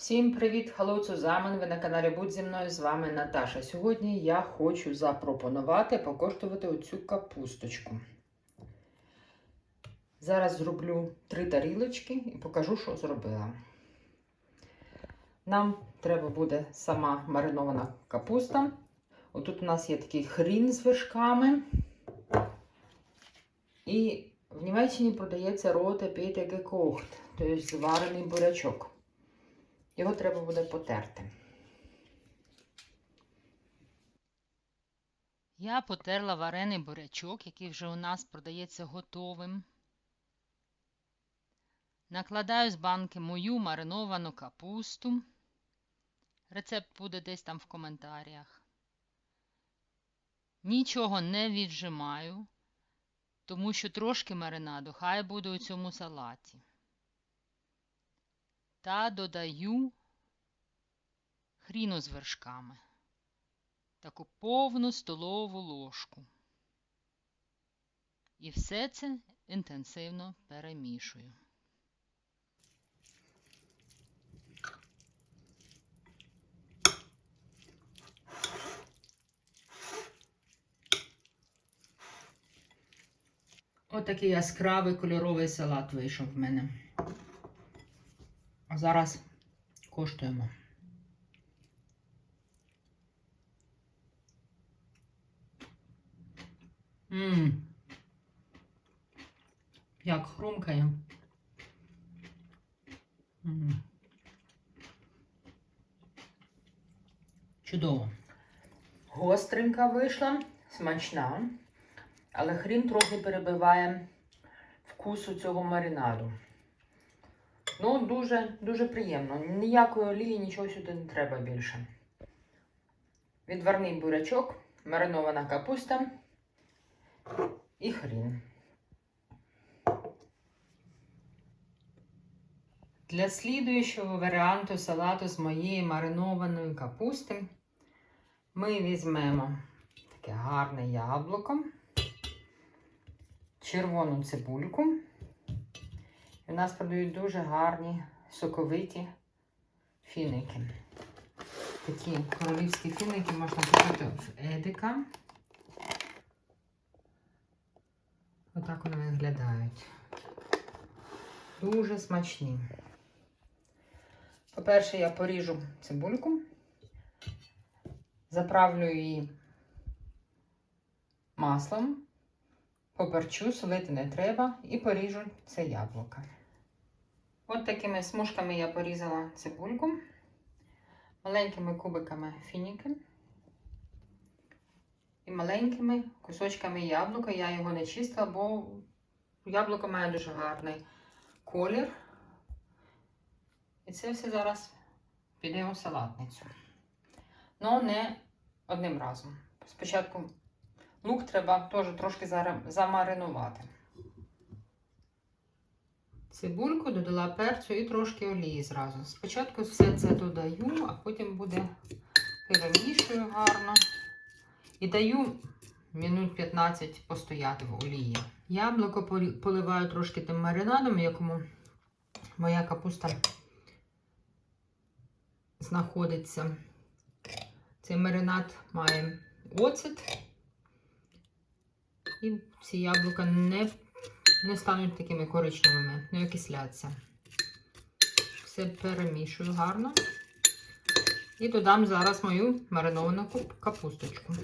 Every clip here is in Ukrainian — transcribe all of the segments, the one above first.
Всім привіт, hello Цузамен! Ви на каналі Будь зі мною, з вами Наташа. Сьогодні я хочу запропонувати покоштувати оцю капусточку. Зараз зроблю три тарілочки і покажу, що зробила. Нам треба буде сама маринована капуста. Отут у нас є такий хрін з вершками. І в Німеччині продається роте пейте гекохт, тобто зварений бурячок. Його треба буде потерти. Я потерла варений бурячок, який вже у нас продається готовим. Накладаю з банки мою мариновану капусту. Рецепт буде десь там в коментарях. Нічого не віджимаю, тому що трошки маринаду хай буде у цьому салаті. Та додаю хріну з вершками. Таку повну столову ложку. І все це інтенсивно перемішую. Отакий яскравий кольоровий салат вийшов в мене. А зараз коштуємо. Мм. Як хрумкає. М. Чудово. Гостренька вийшла, смачна, але хрін трохи перебиває вкусу цього маринаду. Ну, дуже, дуже приємно. Ніякої олії, нічого сюди не треба більше. Відварний бурячок, маринована капуста і хрін. Для слідуючого варіанту салату з моєї маринованої капусти ми візьмемо таке гарне яблуко, червону цибульку. І у нас продають дуже гарні соковиті фіники. Такі королівські фіники можна купити в Едика. Отак вони виглядають. Дуже смачні. По-перше, я поріжу цибульку, заправлю її маслом, поперчу, солити не треба і поріжу це яблуко. От такими смужками я порізала цибульку, маленькими кубиками фініки і маленькими кусочками яблука. Я його не чистила, бо яблуко має дуже гарний колір. І це все зараз піде у салатницю. Ну, не одним разом. Спочатку лук треба теж трошки замаринувати. Цибульку додала перцю і трошки олії зразу. Спочатку все це додаю, а потім буде перемішую гарно. І даю минут 15 постояти в олії. Яблуко поливаю трошки тим маринадом, якому моя капуста знаходиться. Цей маринад має оцет. І ці яблука не, не стануть такими коричневими, не окисляться. Все перемішую гарно. І додам зараз мою мариновану капусточку.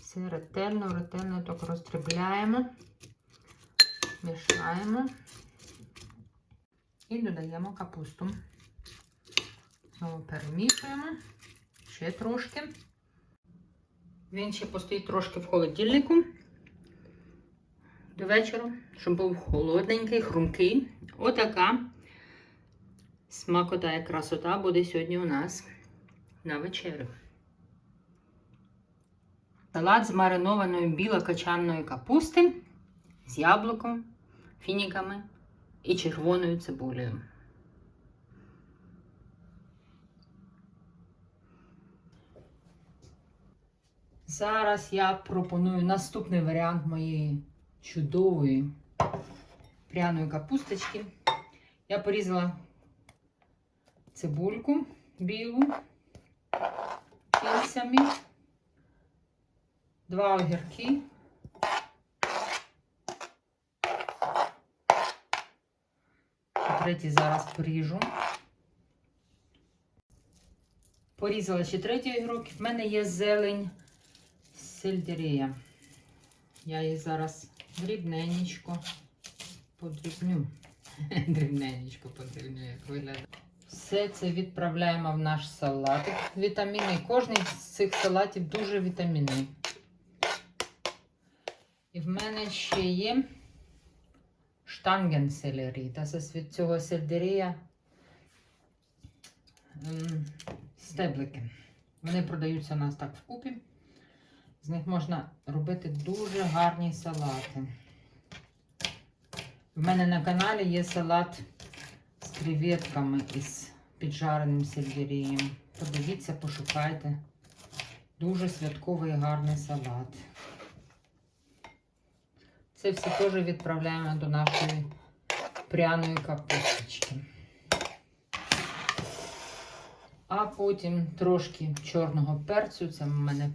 Все ретельно, ретельно так розтрібляємо, мішаємо і додаємо капусту. Знову перемішуємо ще трошки. Він ще постоїть трошки в холодильнику до вечора, щоб був холодненький, хрумкий. Отака смакота і красота буде сьогодні у нас на вечерю. Салат з маринованої білокачанної капусти з яблуком, фініками і червоною цибулею. Зараз я пропоную наступний варіант моєї чудової пряної капусточки. Я порізала цибульку білу кільцями, два огірки. Третій зараз поріжу. Порізала ще третій огірок. В мене є зелень сельдерея. Я її зараз дрібненечко подрібню. Дрібненечко подрібню, як виглядає. Все це відправляємо в наш салатик. Вітаміни. Кожний з цих салатів дуже вітамінний. І в мене ще є штангенселері. Та це від цього сельдерія ем, стеблики. Вони продаються у нас так вкупі. З них можна робити дуже гарні салати. В мене на каналі є салат з креветками із піджареним сельдереєм. Подивіться, пошукайте. Дуже святковий і гарний салат. Це все теж відправляємо до нашої пряної капусточки. А потім трошки чорного перцю. Це в мене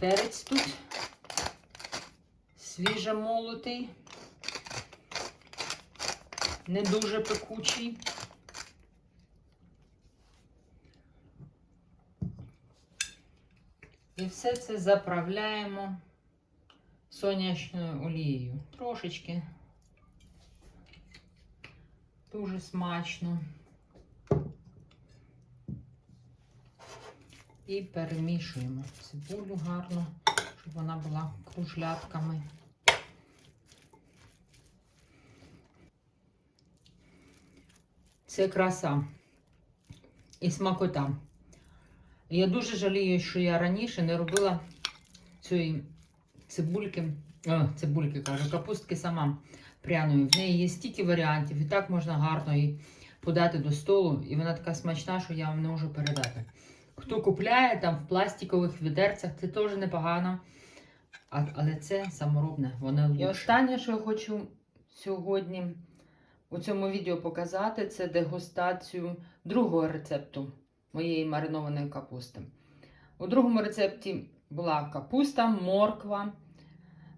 перець тут. Свіже молотий. Не дуже пекучий. І все це заправляємо сонячною олією. Трошечки. Дуже смачно. І перемішуємо цибулю гарно, щоб вона була кружлятками. Це краса і смакота. Я дуже жалію, що я раніше не робила цієї цибульки, о, цибульки кажу, капустки сама пряної. В неї є стільки варіантів, і так можна гарно її подати до столу. І вона така смачна, що я вам не можу передати. Хто купляє там в пластикових відерцях, це теж непогано. А, але це саморобне, воно лучше. І останнє, що я хочу сьогодні у цьому відео показати, це дегустацію другого рецепту моєї маринованої капусти. У другому рецепті була капуста, морква,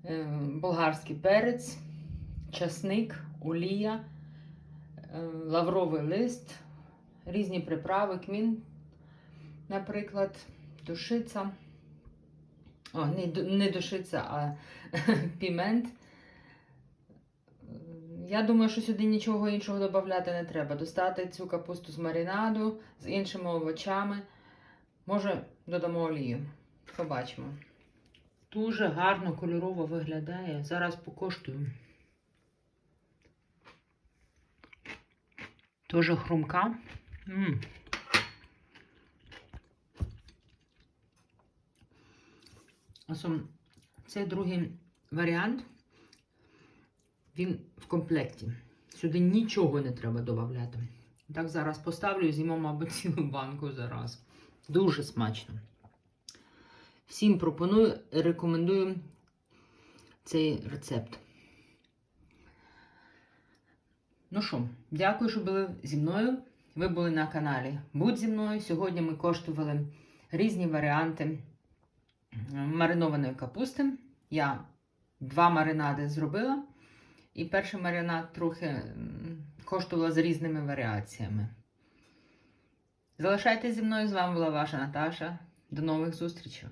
е, болгарський перець, часник, олія, е, лавровий лист, різні приправи, кмін, наприклад, душиця. О, не, не душиця, а пімент. Я думаю, що сюди нічого іншого додати не треба. Достати цю капусту з маринаду, з іншими овочами. Може, додамо олію. Побачимо. Дуже гарно кольорово виглядає. Зараз покоштую. Дуже хрумка. м Осом, Це другий варіант. Він в комплекті. Сюди нічого не треба додати. Так, зараз поставлю і з'їмо, мабуть, цілу банку зараз. Дуже смачно. Всім пропоную рекомендую цей рецепт. Ну що, дякую, що були зі мною. Ви були на каналі Будь зі мною. Сьогодні ми коштували різні варіанти маринованої капусти. Я два маринади зробила. І перший маринад трохи коштувала з різними варіаціями. Залишайтеся зі мною. З вами була ваша Наташа. До нових зустрічей!